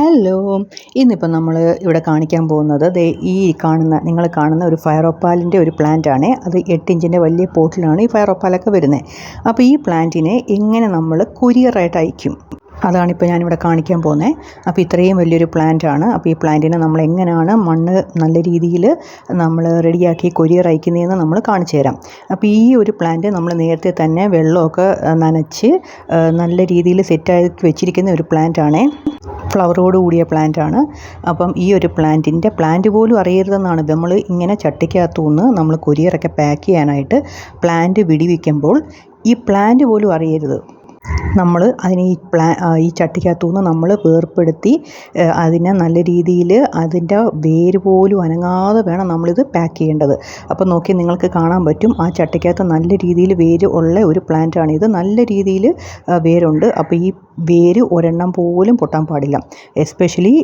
Hello ഇന്നിപ്പോൾ നമ്മൾ ഇവിടെ കാണിക്കാൻ പോകുന്നത് ദേ ഈ കാണുന്ന നിങ്ങൾ കാണുന്ന ഒരു ഫയർ ഒരു പ്ലാന്റ് ആണ്. അത് എട്ട് ഇഞ്ചിന്റെ വലിയ പോട്ടിലാണ് ഈ ഫയർ ഒപ്പാലൊക്കെ വരുന്നത്. അപ്പോൾ ഈ പ്ലാന്റിനെ എങ്ങനെ നമ്മൾ കൊരിയറായിട്ട് അയക്കും? അതാണിപ്പോൾ ഞാനിവിടെ കാണിക്കാൻ പോകുന്നത് അപ്പോൾ ഇത്രയും വലിയൊരു പ്ലാന്റ് ആണ്. അപ്പോൾ ഈ പ്ലാന്റിനെ നമ്മൾ എങ്ങനെയാണ് മണ്ണ് നല്ല രീതിയിൽ നമ്മൾ റെഡിയാക്കി കൊരിയർ അയക്കുന്നതെന്ന് നമ്മൾ കാണിച്ചു തരാം. അപ്പോൾ ഈ ഒരു പ്ലാന്റ് നമ്മൾ നേരത്തെ തന്നെ വെള്ളമൊക്കെ നനച്ച് നല്ല രീതിയിൽ സെറ്റാക്കി വെച്ചിരിക്കുന്ന ഒരു പ്ലാന്റ് ആണേ. ഫ്ലവറോട് കൂടിയ പ്ലാന്റ് ആണ് അപ്പം ഈ ഒരു പ്ലാന്റിന്റെ പ്ലാന്റ് പോലും അറിയരുതെന്നാണ്. നമ്മൾ ഇങ്ങനെ ചട്ടിക്കകത്തുനിന്ന് നമ്മൾ കൊരിയറൊക്കെ പാക്ക് ചെയ്യാനായിട്ട് പ്ലാന്റ് വിടിവിക്കുമ്പോൾ ഈ പ്ലാന്റ് പോലും അറിയരുത്. നമ്മൾ അതിനെ ഈ പ്ലാ ഈ ചട്ടിക്കകത്തു നിന്ന് നമ്മൾ വേർപ്പെടുത്തി അതിനെ നല്ല രീതിയിൽ അതിന്റെ വേര് പോലും അനങ്ങാതെ വേണം നമ്മളിത് പാക്ക് ചെയ്യേണ്ടത്. അപ്പോൾ നോക്കി നിങ്ങൾക്ക് കാണാൻ പറ്റും ആ ചട്ടിക്കകത്ത് നല്ല രീതിയിൽ വേര് ഉള്ള ഒരു പ്ലാന്റാണ് ഇത്. നല്ല രീതിയിൽ വേരുണ്ട്. അപ്പോൾ ഈ വേര് ഒരെണ്ണം പോലും പൊട്ടാൻ പാടില്ല. എസ്പെഷ്യലി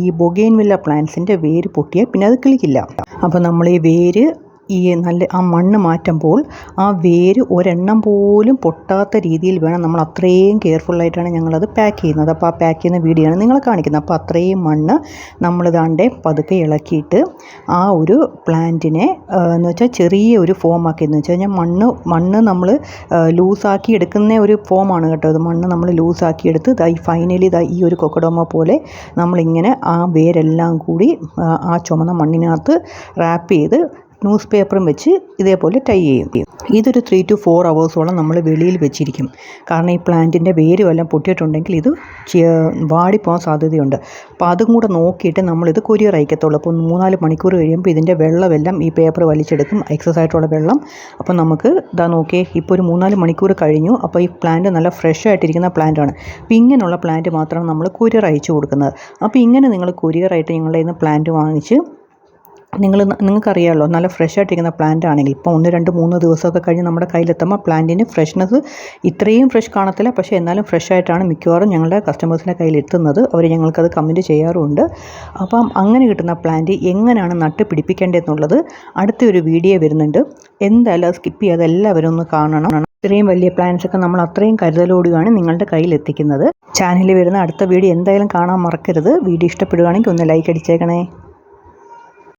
ഈ ബൊഗേൻവില്ല പ്ലാന്റ്സിന്റെ വേര് പൊട്ടിയാൽ പിന്നെ അത് കിളിക്കില്ല. അപ്പോൾ നമ്മൾ ഈ വേര് ഈ നല്ല ആ മണ്ണ് മാറ്റുമ്പോൾ ആ വേര് ഒരെണ്ണം പോലും പൊട്ടാത്ത രീതിയിൽ വേണം നമ്മൾ അത്രയും കെയർഫുള്ളായിട്ടാണ് ഞങ്ങളത് പാക്ക് ചെയ്യുന്നത്. അപ്പോൾ ആ പാക്ക് ചെയ്യുന്ന വീഡിയോ ആണ് നിങ്ങളെ കാണിക്കുന്നത്. അപ്പോൾ അത്രയും മണ്ണ് നമ്മൾ ദാണ്ടെ പതുക്കെ ഇളക്കിയിട്ട് ആ ഒരു പ്ലാന്റിനെ എന്ന് വെച്ചാൽ ചെറിയ ഒരു ഫോമാക്കി എന്ന് വെച്ച് കഴിഞ്ഞാൽ മണ്ണ് മണ്ണ് നമ്മൾ ലൂസാക്കി എടുക്കുന്ന ഒരു ഫോമാണ് കേട്ടോ അത് മണ്ണ് നമ്മൾ ലൂസാക്കി എടുത്ത് ഈ ഫൈനലി ഈ ഒരു കൊക്കഡോമ പോലെ നമ്മളിങ്ങനെ ആ വേരെല്ലാം കൂടി ആ ചുമന്ന മണ്ണിനകത്ത് റാപ്പ് ചെയ്ത് ന്യൂസ് പേപ്പറും വെച്ച് ഇതേപോലെ ടൈ ചെയ്യും. ഇതൊരു ത്രീ ടു ഫോർ അവേഴ്സോളം നമ്മൾ വെളിയിൽ വെച്ചിരിക്കും. കാരണം ഈ പ്ലാന്റിന്റെ വേര് വല്ലതും പൊട്ടിയിട്ടുണ്ടെങ്കിൽ ഇത് വാടിപ്പോകാൻ സാധ്യതയുണ്ട്. അപ്പോൾ അതും കൂടെ നോക്കിയിട്ട് നമ്മളിത് കൊരിയർ അയക്കത്തുള്ളൂ. അപ്പോൾ മൂന്നാൽ മണിക്കൂർ കഴിയുമ്പോൾ ഇതിന്റെ വെള്ളമെല്ലാം ഈ പേപ്പർ വലിച്ചെടുക്കും എക്സസ് ആയിട്ടുള്ള വെള്ളം. അപ്പോൾ നമുക്ക് ഇതാ നോക്കിയേ ഇപ്പോൾ ഒരു മൂന്നാൽ മണിക്കൂർ കഴിഞ്ഞു. അപ്പോൾ ഈ പ്ലാന്റ് നല്ല ഫ്രഷ് ആയിട്ടിരിക്കുന്ന പ്ലാന്റാണ് അപ്പോൾ ഇങ്ങനെയുള്ള പ്ലാന്റ് മാത്രമാണ് നമ്മൾ കൊരിയർ അയച്ചു കൊടുക്കുന്നത്. അപ്പോൾ ഇങ്ങനെ നിങ്ങൾ കൊരിയറായിട്ട് നിങ്ങളുടെ ഇന്ന് പ്ലാന്റ് വാങ്ങിച്ച് നിങ്ങൾ നിങ്ങൾക്കറിയാമല്ലോ നല്ല ഫ്രഷ് ആയിട്ടിരിക്കുന്ന പ്ലാന്റ് ആണെങ്കിൽ ഇപ്പോൾ ഒന്ന് രണ്ട് മൂന്ന് ദിവസമൊക്കെ കഴിഞ്ഞ് നമ്മുടെ കയ്യിലെത്തുമ്പോൾ പ്ലാന്റിന് ഫ്രഷ്നെസ് ഇത്രയും ഫ്രഷ് കാണത്തില്ല. പക്ഷേ എന്നാലും ഫ്രഷ് ആയിട്ടാണ് മിക്കവാറും ഞങ്ങളുടെ കസ്റ്റമേഴ്സിന്റെ കയ്യിൽ എത്തുന്നത് അവർ ഞങ്ങൾക്കത് കമന്റ് ചെയ്യാറുമുണ്ട് അപ്പം അങ്ങനെ കിട്ടുന്ന പ്ലാന്റ് എങ്ങനെയാണ് നട്ട് പിടിപ്പിക്കേണ്ടതെന്നുള്ളത് അടുത്തൊരു വീഡിയോ വരുന്നുണ്ട്. എന്തായാലും സ്കിപ്പ് ചെയ്യാതെ എല്ലാവരും ഒന്ന് കാണണം. ഇത്രയും വലിയ പ്ലാന്റ്സ് ഒക്കെ നമ്മൾ അത്രയും കരുതലോടുകയാണ് നിങ്ങളുടെ കയ്യിൽ എത്തിക്കുന്നത്. ചാനലിൽ വരുന്ന അടുത്ത വീഡിയോ എന്തായാലും കാണാൻ മറക്കരുത്. വീഡിയോ ഇഷ്ടപ്പെടുകയാണെങ്കിൽ ഒന്ന് ലൈക്ക് അടിച്ചേക്കണേ.